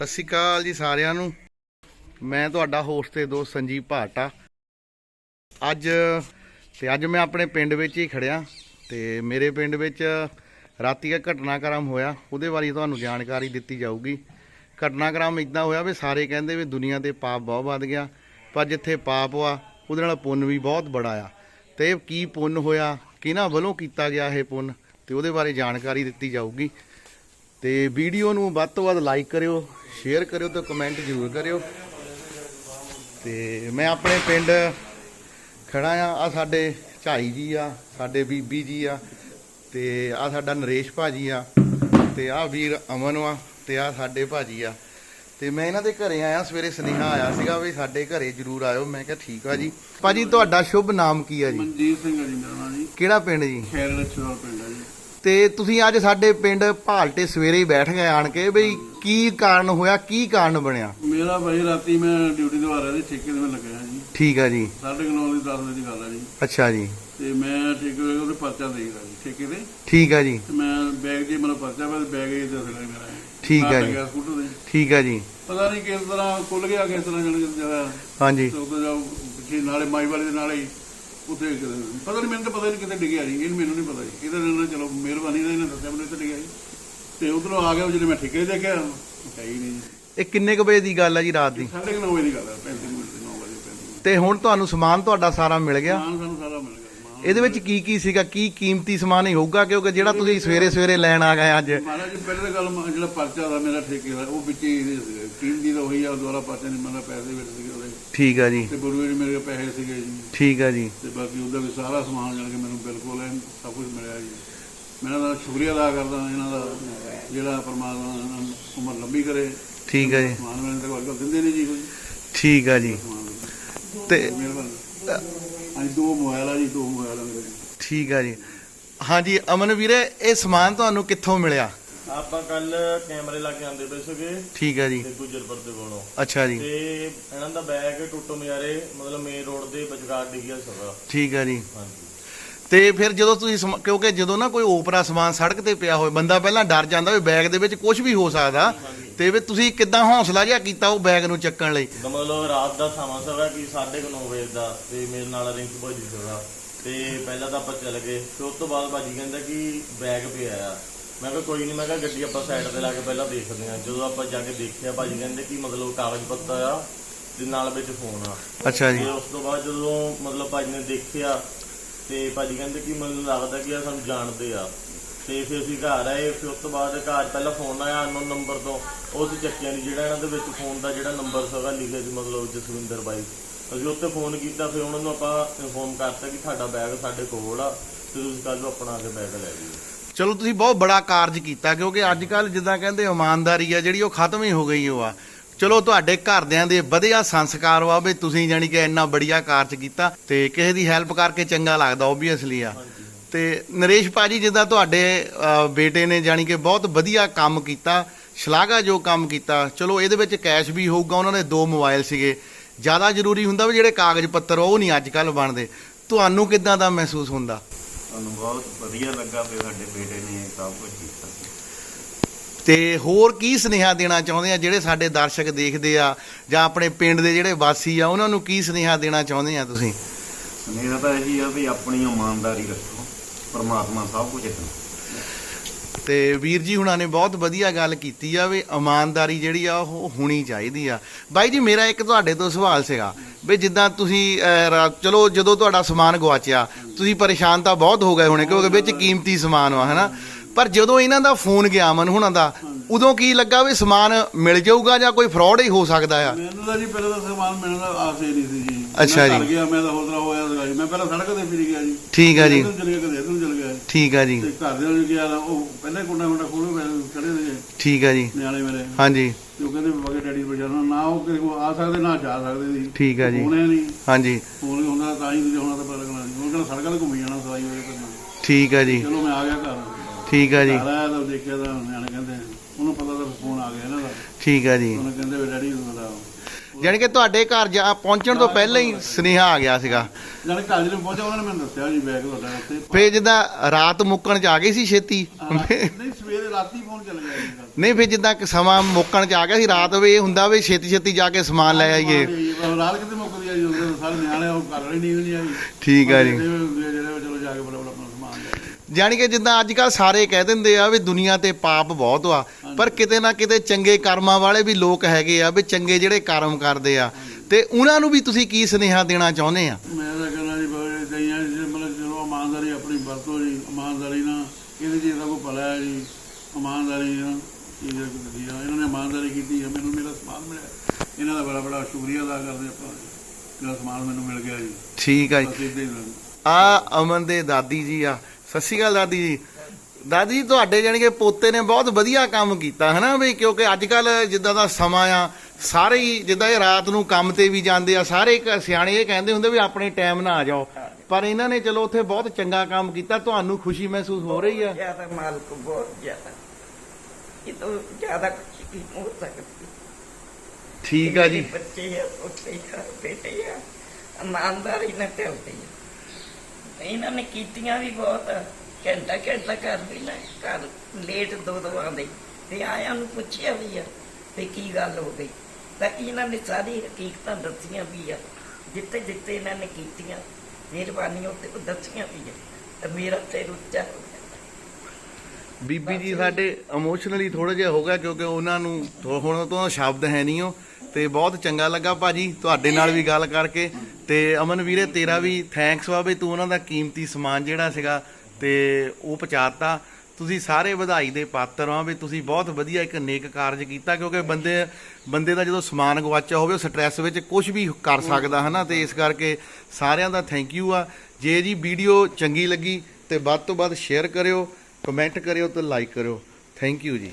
ਸਤਿ ਸ਼੍ਰੀ ਅਕਾਲ ਜੀ ਸਾਰਿਆਂ ਨੂੰ। ਮੈਂ ਤੁਹਾਡਾ ਹੋਸਟ ਤੇ ਦੋਸਤ ਸੰਜੀਵ ਭਾਟਾ। ਅੱਜ ਤੇ ਅੱਜ ਮੈਂ ਆਪਣੇ ਪਿੰਡ ਵਿੱਚ ਹੀ ਖੜਿਆ। ਤੇ ਮੇਰੇ ਪਿੰਡ ਵਿੱਚ ਰਾਤੀ ਇੱਕ ਘਟਨਾਕ੍ਰਮ ਹੋਇਆ। ਉਹਦੇ ਬਾਰੇ ਤੁਹਾਨੂੰ ਜਾਣਕਾਰੀ ਦਿੱਤੀ ਜਾਊਗੀ। ਘਟਨਾਕ੍ਰਮ ਇਦਾਂ ਹੋਇਆ ਵੀ ਸਾਰੇ ਕਹਿੰਦੇ ਵੀ ਦੁਨੀਆ ਤੇ ਪਾਪ ਬਹੁਤ ਵੱਧ ਗਿਆ। ਪਰ ਜਿੱਥੇ ਪਾਪ ਆ ਉਹਦੇ ਨਾਲ ਪੁੰਨ ਵੀ ਬਹੁਤ ਬੜਾ ਆ। ਤੇ ਕੀ ਪੁੰਨ ਹੋਇਆ, ਕਿਹਨਾਂ ਵੱਲੋਂ ਕੀਤਾ ਗਿਆ ਇਹ ਪੁੰਨ, ਤੇ ਉਹਦੇ ਬਾਰੇ ਜਾਣਕਾਰੀ ਦਿੱਤੀ ਜਾਊਗੀ। ਤੇ ਵੀਡੀਓ ਨੂੰ ਵੱਧ ਤੋਂ ਵੱਧ ਲਾਈਕ ਕਰਿਓ ਸ਼ੇਅਰ ਕਰਿਓ ਤੇ ਕਮੈਂਟ ਜ਼ਰੂਰ ਕਰਿਓ। ਤੇ ਮੈਂ ਆਪਣੇ ਪਿੰਡ ਖੜਾ ਆ ਆ ਸਾਡੇ ਝਾਈ ਜੀ ਆ ਸਾਡੇ ਬੀਬੀ ਜੀ ਆ ਤੇ ਆ ਸਾਡਾ ਨਰੇਸ਼ ਭਾਜੀ ਆ ਤੇ ਆ ਵੀਰ ਅਮਨ ਆ ਤੇ ਆ ਸਾਡੇ ਭਾਜੀ ਆ। ਤੇ ਮੈਂ ਇਹਨਾਂ ਦੇ ਘਰੇ ਆਇਆ ਸਵੇਰੇ ਸੁਨੇਹਾ ਆਇਆ ਸੀਗਾ ਵੀ ਸਾਡੇ ਘਰੇ ਜ਼ਰੂਰ ਆਇਓ। ਮੈਂ ਕਿਹਾ ਠੀਕ ਆ ਜੀ। ਭਾਜੀ ਤੁਹਾਡਾ ਸ਼ੁਭ ਨਾਮ ਕੀ ਆ ਜੀ? ਮਨਜੀਤ ਸਿੰਘ ਜੀ ਮੇਰਾ ਨਾਮ ਜੀ। ਕਿਹੜਾ ਪਿੰਡ ਜੀ? ਖੈਰ ਰਛਵਾਲ ਪਿੰਡ ਆ ਤੇ ਤੁਸੀਂ ਅੱਜ ਸਾਡੇ ਪਿੰਡ ਭਾਲਟੇ ਸਵੇਰੇ ਹੀ ਬੈਠ ਗਏ ਆਣ ਕੇ ਬਈ ਕੀ ਕਾਰਨ ਹੋਇਆ ਕੀ ਕਾਰਨ ਬਣਿਆ? ਮੇਰਾ ਭਾਈ ਰਾਤੀ ਮੈਂ ਡਿਊਟੀ ਤੋਂ ਆ ਰਿਹਾ ਸੀ ਠੇਕੇ ਤੇ ਮੈਂ ਲੱਗਿਆ ਜੀ। ਠੀਕ ਆ ਜੀ। ਸਾਢੇ ਕੁ ਨੌ ਦੀ 10 ਵਜੇ ਦੀ ਗੱਲ ਆ ਜੀ। ਅੱਛਾ ਜੀ। ਤੇ ਮੈਂ ਠੇਕੇ ਦੇ ਉਹਦੇ ਪਰਚਾ ਦੇਈਦਾ ਜੀ ਠੇਕੇ ਤੇ। ਠੀਕ ਆ ਜੀ। ਤੇ ਮੈਂ ਬੈਗ ਜੀ ਮੇਰਾ ਪਰਚਾ ਤੇ ਬੈਗ ਹੀ ਤੇ ਅਸਲੇ ਮੇਰਾ। ਠੀਕ ਆ ਜੀ। ਸਕੂਟਰ ਦੇ ਠੀਕ ਆ ਜੀ। ਪਤਾ ਨਹੀਂ ਕਿਸ ਤਰ੍ਹਾਂ ਖੁੱਲ ਗਿਆ ਕਿਸ ਤਰ੍ਹਾਂ ਜਣ ਜਿਹੜਾ ਹਾਂਜੀ। ਤੇ ਜਾ ਪਿੱਛੇ ਨਾਲੇ ਮਾਈ ਵਾਲੇ ਦੇ ਨਾਲੇ ਉੱਥੇ ਪਤਾ ਨਹੀਂ ਮੈਨੂੰ ਤਾਂ ਪਤਾ ਨਹੀਂ ਕਿਤੇ ਡਿੱਗਿਆ ਜੀ ਇਹ ਮੈਨੂੰ ਨਹੀਂ ਪਤਾ ਜੀ। ਇਹਦਾ ਨਾਲ ਚਲੋ ਮਿਹਰਬਾਨੀ ਨਾਲ ਇਹਨੇ ਦੱਸਿਆ ਮੈਨੂੰ ਇੱਥੇ ਡਿੱਗਿਆ ਜੀ। ਤੇ ਉਧਰੋਂ ਆ ਗਿਆ ਜਿਹੜੇ ਮੈਂ ਠੇਕੇ ਦੇਖਿਆ ਹੈ ਹੀ ਨਹੀਂ ਜੀ। ਇਹ ਕਿੰਨੇ ਕੁ ਵਜੇ ਦੀ ਗੱਲ ਆ ਜੀ ਰਾਤ ਦੀ? ਸਾਢੇ ਕੁ ਨੌ ਵਜੇ ਦੀ ਗੱਲ ਹੈ 35 ਮਿੰਟ ਦੀ 9 ਵਜੇ 35 ਮਿੰਟ। ਤੇ ਹੁਣ ਤੁਹਾਨੂੰ ਸਮਾਨ ਤੁਹਾਡਾ ਸਾਰਾ ਮਿਲ ਗਿਆ? ਸਾਨੂੰ ਸਾਰਾ ਇਹਦੇ ਵਿੱਚ ਕੀ ਕੀ ਸੀਗਾ? ਕੀ ਕੀਮਤੀ ਸਮਾਨ ਹੀ ਹੋਊਗਾ? ਕਿਉਂਕਿ ਜਿਹੜਾ ਤੁਸੀਂ ਸਵੇਰੇ ਸਵੇਰੇ ਲੈਣ ਆ ਗਏ ਅੱਜ। ਮਹਾਰਾਜ ਪਹਿਲੇ ਗੱਲ ਮ- ਜਿਹੜਾ ਪਰਚਾ ਦਾ ਮੇਰਾ ਠੇਕੇ ਦਾ ਉਹ ਵਿੱਚ ਹੀ ਕੀਮਤੀ ਤਾਂ ਉਹੀ ਆ ਦੁਆਰਾ ਪਰਚਾ ਨਹੀਂ ਮੇਰਾ ਪੈਸੇ ਵਿੱਚ ਸੀਗੇ ਉਹਦੇ। ਠੀਕ ਆ ਜੀ। ਤੇ ਗੁਰੂ ਜੀ ਮੇਰੇ ਪੈਸੇ ਸੀਗੇ ਜੀ। ਠੀਕ ਆ ਜੀ। ਤੇ ਬਾਕੀ ਉਹਦਾ ਵੀ ਸਾਰਾ ਸਮਾਨ ਜਾਣ ਕੇ ਮੈਨੂੰ ਬਿਲਕੁਲ ਐਨ ਸਭ ਕੁਝ ਮਿਲਿਆ ਜੀ। ਮੈਂ ਇਹਨਾਂ ਦਾ ਸ਼ੁਕਰੀਆ ਅਦਾ ਕਰਦਾ ਇਹਨਾਂ ਦਾ ਜਿਹੜਾ ਪਰਮਾਤਮਾ ਉਮਰ ਲੰਬੀ ਕਰੇ। ਠੀਕ ਆ ਜੀ। ਸਮਾਨ ਮੈਨੂੰ ਤਾਂ ਅੱਜ ਦਿੰਦੇ ਨਹੀਂ ਜੀ ਕੋਈ। ਠੀਕ ਆ ਜੀ। ਤੇ ਅੱਜ ਦੋ ਮੋਬਾਈਲ ਆ ਜੀ ਦੋ ਮੋਬਾਈਲ ਆ ਮੇਰੇ। ਠੀਕ ਆ ਜੀ। ਹਾਂਜੀ ਅਮਨ ਵੀਰੇ ਇਹ ਸਮਾਨ ਤੁਹਾਨੂੰ ਕਿੱਥੋਂ ਮਿਲਿਆ? ਆਪਾਂ ਕੱਲ ਕੈਮਰੇ ਲਾ ਕੇ ਆਂਦੇ ਪਏ ਸੀਗੇ। ਠੀਕ ਆ ਜੀ। ਤੇ ਗੁਜਰਪੁਰ ਦੇ ਕੋਲੋਂ। ਅੱਛਾ ਜੀ। ਤੇ ਇਹਨਾਂ ਦਾ ਬੈਗ ਟੁੱਟੋ ਮਿਆਰੇ ਮਤਲਬ ਮੇਨ ਰੋਡ ਦੇ ਵਿਚਕਾਰ ਡਿੱਗਿਆ ਸੀਗਾ। ਠੀਕ ਆ ਜੀ। ਹਾਂਜੀ। ਤੇ ਫਿਰ ਜਦੋਂ ਤੁਸੀਂ ਸਮ- ਕਿਉਂਕਿ ਜਦੋਂ ਨਾ ਕੋਈ ਓਪਰਾ ਸਮਾਨ ਸੜਕ ਤੇ ਪਿਆ ਹੋਵੇ ਬੰਦਾ ਪਹਿਲਾਂ ਡਰ ਜਾਂਦਾ ਵੀ ਬੈਗ ਦੇ ਵਿੱਚ ਕੁਝ ਵੀ ਹੋ ਸਕਦਾ ਤੇ ਵੀ ਤੁਸੀਂ ਕਿੱਦਾਂ ਹੌਸਲਾ ਜਿਹਾ ਕੀਤਾ ਉਹ ਬੈਗ ਨੂੰ ਚੱਕਣ ਲਈ? ਤਾਂ ਮਤਲਬ ਰਾਤ ਦਾ ਸਮਾਂ ਸੀਗਾ ਕਿ 9:30 ਵਜੇ ਦਾ ਤੇ ਮੇਰੇ ਨਾਲ ਰਿੰਕ ਭਾਜੀ ਸੀਗਾ ਤੇ ਪਹਿਲਾਂ ਤਾਂ ਆਪਾਂ ਚੱਲ ਗਏ ਫਿਰ ਉਸ ਤੋਂ ਬਾਅਦ ਭਾਜੀ ਕਹਿੰਦਾ ਕਿ ਬੈਗ ਪਿਆ ਆ। ਮੈਂ ਕਿਹਾ ਕੋਈ ਨਹੀਂ ਮੈਂ ਕਿਹਾ ਗੱਡੀ ਆਪਾਂ ਸਾਈਡ ਤੇ ਲਾ ਕੇ ਪਹਿਲਾਂ ਦੇਖਦੇ ਆ ਜਦੋਂ ਆਪਾਂ ਜਾ ਕੇ ਦੇਖਿਆ ਭਾਜੀ ਕਹਿੰਦੇ ਕਿ ਮਤਲਬ ਕਾਗਜ਼ ਪੱਤਰ ਆ ਤੇ ਨਾਲ ਵਿੱਚ ਫੋਨ ਆ। ਅੱਛਾ ਜੀ। ਤੇ ਉਸ ਤੋਂ ਬਾਅਦ ਜਦੋਂ ਮਤਲਬ ਭਾਜੀ ਨੇ ਦੇਖਿਆ ਤੇ ਭਾਜੀ ਕਹਿੰਦੇ ਕਿ ਮੈਨੂੰ ਲੱਗਦਾ ਕਿ ਇਹ ਸਾਨੂੰ ਜਾਣਦੇ ਆ। ਤੇ ਫਿਰ ਅਸੀਂ ਘਰ ਆਏ, ਫਿਰ ਉਸ ਤੋਂ ਬਾਅਦ ਘਰ ਪਹਿਲਾਂ ਫੋਨ ਆਇਆ ਅਨਨੋਨ ਨੰਬਰ ਤੋਂ। ਉਸ ਚੱਕਿਆ ਨਹੀਂ ਜਿਹੜਾ ਇਹਨਾਂ ਦੇ ਵਿੱਚ ਫੋਨ ਦਾ ਜਿਹੜਾ ਨੰਬਰ ਸੀਗਾ ਲਿਖਿਆ ਸੀ ਮਤਲਬ ਜਸਵਿੰਦਰ ਬਾਈ। ਅਸੀਂ ਉੱਤੇ ਫੋਨ ਕੀਤਾ, ਫਿਰ ਉਹਨਾਂ ਨੂੰ ਆਪਾਂ ਇਨਫੋਰਮ ਕਰਤਾ ਕਿ ਤੁਹਾਡਾ ਬੈਗ ਸਾਡੇ ਕੋਲ ਆ ਤੇ ਤੁਸੀਂ ਕੱਲ ਨੂੰ ਆਪਣਾ ਆ ਕੇ ਬੈਗ ਲੈ ਜਾਓ ਚਲੋ ਤੁਸੀਂ ਬਹੁਤ ਬੜਾ ਕਾਰਜ ਕੀਤਾ, ਕਿਉਂਕਿ ਅੱਜ ਕੱਲ ਜਿੱਦਾਂ ਕਹਿੰਦੇ ਇਮਾਨਦਾਰੀ ਆ, ਜਿਹੜੀ ਉਹ ਖਤਮ ਹੀ ਹੋ ਗਈ ਉਹ ਆ। ਚਲੋ ਤੁਹਾਡੇ ਘਰਦਿਆਂ ਦੇ ਵਧੀਆ ਸੰਸਕਾਰ ਵਾ ਵੀ ਤੁਸੀਂ ਜਾਨੀ ਕਿ ਇੰਨਾ ਬੜੀਆ ਕਾਰਜ ਕੀਤਾ ਤੇ ਕਿਸੇ ਦੀ ਹੈਲਪ ਕਰਕੇ ਚੰਗਾ ਲੱਗਦਾ ਓਬਵੀਅਸਲੀ ਆ। ਤੇ ਨਰੇਸ਼ ਭਾਜੀ, ਜਿੱਦਾਂ ਤੁਹਾਡੇ ਬੇਟੇ ਨੇ ਜਾਨੀ ਕਿ ਬਹੁਤ ਵਧੀਆ ਕੰਮ ਕੀਤਾ ਸ਼ਲਾਘਾ ਜੋ ਕੰਮ ਕੀਤਾ, ਚਲੋ ਇਹਦੇ ਵਿੱਚ ਕੈਸ਼ ਵੀ ਹੋਊਗਾ, ਉਹਨਾਂ ਦੇ ਦੋ ਮੋਬਾਈਲ ਸੀਗੇ। ਜ਼ਿਆਦਾ ਜ਼ਰੂਰੀ ਹੁੰਦਾ ਵੀ ਜਿਹੜੇ ਕਾਗਜ਼ ਪੱਤਰ ਉਹ ਨਹੀਂ ਅੱਜ ਕੱਲ ਬਣਦੇ। ਤੁਹਾਨੂੰ ਕਿੱਦਾਂ ਦਾ ਮਹਿਸੂਸ ਹੁੰਦਾ? ਤੁਹਾਨੂੰ ਬਹੁਤ ਵਧੀਆ ਲੱਗਾ ਵੀ ਸਾਡੇ ਬੇਟੇ ਨੇ ਸਭ ਕੁਝ ਕੀਤਾ। ਤੇ ਹੋਰ ਕੀ ਸੁਨੇਹਾ ਦੇਣਾ ਚਾਹੁੰਦੇ ਆ? ਜਿਹੜੇ ਸਾਡੇ ਦਰਸ਼ਕ ਦੇਖਦੇ ਆ ਜਾਂ ਆਪਣੇ ਪਿੰਡ ਦੇ ਜਿਹੜੇ ਵਾਸੀ ਆ ਉਹਨਾਂ ਨੂੰ ਕੀ ਸੁਨੇਹਾ ਦੇਣਾ ਚਾਹੁੰਦੇ ਆ ਤੁਸੀਂ? ਸੁਨੇਹਾ ਤਾਂ ਇਹੀ ਆ ਵੀ ਆਪਣੀ ਇਮਾਨਦਾਰੀ ਰੱਖੋ ਪਰਮਾਤਮਾ ਸਭ ਕੁਝ ਹੈ ਤੇ ਵੀਰ ਜੀ ਹੁਣਾਂ ਨੇ ਬਹੁਤ ਵਧੀਆ ਗੱਲ ਕੀਤੀ ਆ ਵੀ ਇਮਾਨਦਾਰੀ ਜਿਹੜੀ ਆ ਉਹ ਹੋਣੀ ਚਾਹੀਦੀ ਆ। ਬਾਈ ਜੀ ਮੇਰਾ ਇੱਕ ਤੁਹਾਡੇ ਤੋਂ ਸਵਾਲ ਸੀਗਾ ਵੀ ਜਿੱਦਾਂ ਤੁਸੀਂ ਚਲੋ ਜਦੋਂ ਤੁਹਾਡਾ ਸਮਾਨ ਗਵਾਚਿਆ ਤੁਸੀਂ ਪਰੇਸ਼ਾਨ ਤਾਂ ਬਹੁਤ ਹੋ ਗਏ ਹੋਣੇ ਕਿਉਂਕਿ ਵਿੱਚ ਕੀਮਤੀ ਸਮਾਨ ਵਾ ਹਨਾ? ਪਰ ਜਦੋਂ ਇਹਨਾਂ ਦਾ ਫੋਨ ਗਿਆ ਮਨ ਹੁਣਾਂ ਦਾ ਉਦੋਂ ਕੀ ਲੱਗਾ ਵੀ ਸਮਾਨ ਮਿਲ ਜਾਊਗਾ ਜਾਂ ਕੋਈ ਫਰਾਡ ਹੀ ਹੋ ਸਕਦਾ ਆ? ਮੈਨੂੰ ਤਾਂ ਜੀ ਪਹਿਲਾਂ ਤਾਂ ਸਮਾਨ ਮਿਲਣ ਦਾ ਆਸ ਹੀ ਨਹੀਂ ਸੀ ਜੀ। ਅੱਛਾ ਜੀ। ਗਿਆ ਮੈਂ ਤਾਂ ਹੋਦਰਾ ਹੋਇਆ ਸੀਗਾ ਜੀ। ਮੈਂ ਪਹਿਲਾਂ ਸੜਕ ਤੇ ਫਿਰ ਗਿਆ ਜੀ। ਠੀਕ ਆ ਜੀ। ਚਲ ਗਿਆ ਕਦੇ ਇੱਧਰ ਚਲ ਗਿਆ ਠੀਕ ਆ ਜੀ। ਤੇ ਘਰ ਦੇ ਨੂੰ ਗਿਆ ਉਹ ਪਹਿਲਾਂ ਕੁੰਡਾ ਕੁੰਡਾ ਖੋਲੋ ਖੜੇ ਨੇ ਠੀਕ ਆ ਜੀ। ਨਿਆਣੇ ਮੇਰੇ। ਹਾਂਜੀ। ਉਹ ਕਹਿੰਦੇ ਬਾਬਾ ਡੈਡੀ ਬਚਾਣਾ ਨਾ ਉਹ ਕਿਸੇ ਕੋ ਆ ਸਕਦੇ ਨਾ ਜਾ ਸਕਦੇ ਸੀ ਠੀਕ ਆ ਜੀ। ਫੋਨ ਹੈ ਨਹੀਂ। ਹਾਂਜੀ। ਫੋਨ ਹੁੰਦਾ ਤਾਂ ਹੀ ਹੋਣਾ ਤਾਂ ਪਤਾ ਲੱਗਣਾ ਸੀ ਉਹ ਕਹਿੰਦਾ ਸੜਕਾਂ ਤੇ ਘੁੰਮੀ ਜਾਣਾ ਸਵਾਈ ਹੋਏ ਕਰਨਾ ਠੀਕ ਆ ਜੀ। ਚਲੋ ਮੈਂ ਆ ਗਿਆ ਠੀਕ ਆ ਜੀ। ਘਰ ਆਇਆ ਤਾਂ ਦੇਖਿਆ ਤਾਂ ਨਿਆਣੇ ਕਹਿੰਦੇ ਉਹਨੂੰ ਪਤਾ ਤਾਂ ਫੋਨ ਆ ਗਿਆ ਇਹਨਾਂ ਦਾ। ਠੀਕ ਆ ਜੀ। ਉਹਨੇ ਕਹਿੰਦੇ ਵੀ ਡੈਡੀ ਨੂੰ ਦਾ ਯਾਨੀ ਕਿ ਤੁਹਾਡੇ ਘਰ ਜਾ ਪਹੁੰਚਣ ਤੋਂ ਪਹਿਲਾਂ ਹੀ ਸੁਨੇਹਾ ਆ ਗਿਆ ਸੀਗਾ। ਜਦ ਘਰ ਜਦੋਂ ਪਹੁੰਚਿਆ ਉਹਨਾਂ ਨੇ ਮੈਨੂੰ ਦੱਸਿਆ ਜੀ ਬੈਗ ਤੁਹਾਡਾ ਉੱਥੇ। ਫੇ ਜਿੱਦਾਂ ਰਾਤ ਮੁੱਕਣ ਚ ਆ ਗਈ ਸੀ ਛੇਤੀ। ਨਹੀਂ ਸਵੇਰੇ ਰਾਤੀ ਫੋਨ ਚੱਲ ਗਿਆ ਜੀ ਨਹੀਂ ਫਿਰ ਜਿੱਦਾਂ ਕਿ ਸਮਾਂ ਮੁੱਕਣ ਚ ਆ ਗਿਆ ਸੀ ਰਾਤ ਵੇ ਇਹ ਹੁੰਦਾ ਵੀ ਛੇਤੀ ਛੇਤੀ ਜਾ ਕੇ ਸਮਾਨ ਲੈ ਆਈਏ। ਰਾਤ ਕਿਤੇ ਮੁੱਕਦੀ ਆ ਜੀ? ਸਾਰੇ ਨਿਆਣੇ ਉਹ ਕਰ ਰਹੇ ਨਹੀਂ ਆਈ। ਠੀਕ ਆ ਜੀ ਜਿਹੜੇ ਹੁੰਦੇ ਆ ਜਿਹੜੇ ਉਹ ਚਲੋ ਜਾ ਕੇ ਬੜਾ ਬੜਾ ਆਪਣਾ ਸਮਾਨ ਲੈ ਆਏ। ਜਾਣੀ ਕਿ ਜਿੱਦਾਂ ਅੱਜ ਕੱਲ ਸਾਰੇ ਕਹਿ ਦਿੰਦੇ ਆ ਵੀ ਦੁਨੀਆ ਤੇ ਪਾਪ ਬਹੁਤ ਆ ਪਰ ਕਿਤੇ ਨਾ ਕਿਤੇ ਚੰਗੇ ਕਰਮਾਂ ਵਾਲੇ ਵੀ ਲੋਕ ਹੈਗੇ ਆ ਵੀ ਚੰਗੇ ਜਿਹੜੇ ਕਰਮ ਕਰਦੇ ਆ। ਤੇ ਉਹਨਾਂ ਨੂੰ ਵੀ ਤੁਸੀਂ ਕੀ ਸੁਨੇਹਾ ਦੇਣਾ ਚਾਹੁੰਦੇ ਆ? ਮੈਂ ਤਾਂ ਕਹਿੰਦਾ ਜੀ ਬੜੇ ਦਈਆਂ ਜੀ ਮਤਲਬ ਚਲੋ ਇਮਾਨਦਾਰੀ ਆਪਣੀ ਵਰਤੋ ਜੀ ਇਮਾਨਦਾਰੀ ਨਾਲ ਇਹਦੇ ਚ ਇਹਦਾ ਕੋਈ ਭਲਾ ਹੈ ਜੀ ਇਮਾਨਦਾਰੀ ਨਾਲ ਦਿੱਤੀ ਆ ਇਹਨਾਂ ਨੇ ਇਮਾਨਦਾਰੀ ਕੀਤੀ ਹੈ ਮੈਨੂੰ ਮੇਰਾ ਸਮਾਨ ਮਿਲਿਆ। ਇਹਨਾਂ ਦਾ ਬੜਾ ਬੜਾ ਸ਼ੁਕਰੀਆ ਅਦਾ ਕਰਦੇ ਆਪਾਂ। ਮੇਰਾ ਸਮਾਨ ਮੈਨੂੰ ਮਿਲ ਗਿਆ ਜੀ। ਠੀਕ ਆ ਜੀ। ਆ ਅਮਨ ਦੇ ਦਾਦੀ ਜੀ ਆ। ਸਤਿ ਸ਼੍ਰੀ ਅਕਾਲ ਦਾਦੀ ਜੀ। ਦਾਦੀ ਜੀ ਤੁਹਾਡੇ ਜਾਨੀ ਕਿ ਪੋਤੇ ਨੇ ਬਹੁਤ ਵਧੀਆ ਕੰਮ ਕੀਤਾ ਹਨਾ ਵੀ ਕਿਉਂਕਿ ਅੱਜ ਕੱਲ ਜਿੱਦਾਂ ਦਾ ਸਮਾਂ ਆ ਸਾਰੇ ਹੀ ਜਿੱਦਾਂ ਇਹ ਰਾਤ ਨੂੰ ਕੰਮ ਤੇ ਵੀ ਜਾਂਦੇ ਆ ਸਾਰੇ ਇੱਕ ਸਿਆਣੇ ਇਹ ਕਹਿੰਦੇ ਹੁੰਦੇ ਵੀ ਆਪਣੇ ਟਾਈਮ ਨਾਲ ਆ ਜਾਓ। ਪਰ ਇਹਨਾਂ ਨੇ ਚਲੋ ਉੱਥੇ ਬਹੁਤ ਚੰਗਾ ਕੰਮ ਕੀਤਾ ਤੁਹਾਨੂੰ ਖੁਸ਼ੀ ਮਹਿਸੂਸ ਹੋ ਰਹੀ ਆ? ਜ਼ਿਆਦਾ ਮਾਲਕ ਬਹੁਤ ਜ਼ਿਆਦਾ। ਠੀਕ ਆ ਜੀ। ਬੱਚੇ ਆ ਉੱਥੇ ਹੀ ਬੇਟੇ ਆ ਇਮਾਨਦਾਰੀ ਨਾਲ ਟੈਲਦੇ ਆ। ਇਹਨਾਂ ਨੇ ਕੀਤੀਆਂ ਵੀ ਬਹੁਤ। ਆ। ਘੰਟਾ ਘੰਟਾ ਕਰਦੇ ਨਾ, ਘਰ ਲੇਟ ਦੋ ਦੋ ਆਉਂਦੇ। ਤੇ ਆਇਆਂ ਨੂੰ ਪੁੱਛਿਆ ਵੀ ਆ ਤੇ ਕੀ ਗੱਲ ਹੋ ਗਈ। ਤਾਂ ਇਹਨਾਂ ਨੇ ਸਾਰੀ ਹਕੀਕਤਾਂ ਦੱਸੀਆਂ ਵੀ ਆ। ਜਿੱਥੇ ਜਿੱਥੇ ਇਹਨਾਂ ਨੇ ਕੀਤੀਆਂ ਮਿਹਰਬਾਨੀ ਉੱਤੇ ਉਹ ਦੱਸੀਆਂ ਵੀ ਆ। ਤਾਂ ਮੇਰਾ ਸਿਰ ਉੱਚਾ ਹੋ ਗਿਆ। ਬੀਬੀ ਜੀ, ਸਾਡੇ ਇਮੋਸ਼ਨਲੀ ਥੋੜਾ ਜਿਹਾ ਹੋ ਗਿਆ ਕਿਉਂਕਿ ਉਹਨਾਂ ਨੂੰ ਥੋ- ਹੁਣ ਤੋਂ ਸ਼ਬਦ ਹੈ ਨਹੀਂ ਉਹ। ਤੇ ਬਹੁਤ ਚੰਗਾ ਲੱਗਾ ਭਾਜੀ, ਤੁਹਾਡੇ ਨਾਲ ਵੀ ਗੱਲ ਕਰਕੇ। ਤੇ ਅਮਨ ਵੀਰੇ, ਤੇਰਾ ਵੀ ਥੈਂਕਸ ਵਾ ਵੀ ਤੂੰ ਉਹਨਾਂ ਦਾ ਕੀਮਤੀ ਸਮਾਨ ਜਿਹੜਾ ਸੀਗਾ ਤੇ ਉਹ ਪਹੁੰਚਾਤਾ। ਤੁਸੀਂ ਸਾਰੇ ਵਧਾਈ ਦੇ ਪਾਤਰ ਹੋ ਵੀ ਤੁਸੀਂ ਬਹੁਤ ਵਧੀਆ ਇੱਕ ਨੇਕ ਕਾਰਜ ਕੀਤਾ ਕਿਉਂਕਿ ਬੰਦੇ ਬੰਦੇ ਦਾ ਜਦੋਂ ਸਮਾਨ ਗਵਾਚਿਆ ਹੋਵੇ, ਉਹ ਸਟ੍ਰੈਸ ਵਿੱਚ ਕੁਝ ਵੀ ਕਰ ਸਕਦਾ, ਹਨਾ? ਤੇ ਇਸ ਕਰਕੇ ਸਾਰਿਆਂ ਦਾ ਥੈਂਕ ਯੂ ਆ। ਜੇ ਜੀ ਵੀਡੀਓ ਚੰਗੀ ਲੱਗੀ ਤੇ ਵੱਧ ਤੋਂ ਵੱਧ ਸ਼ੇਅਰ ਕਰਿਓ ਕਮੈਂਟ ਕਰਿਓ ਤੇ ਲਾਈਕ ਕਰਿਓ। ਥੈਂਕ ਯੂ ਜੀ।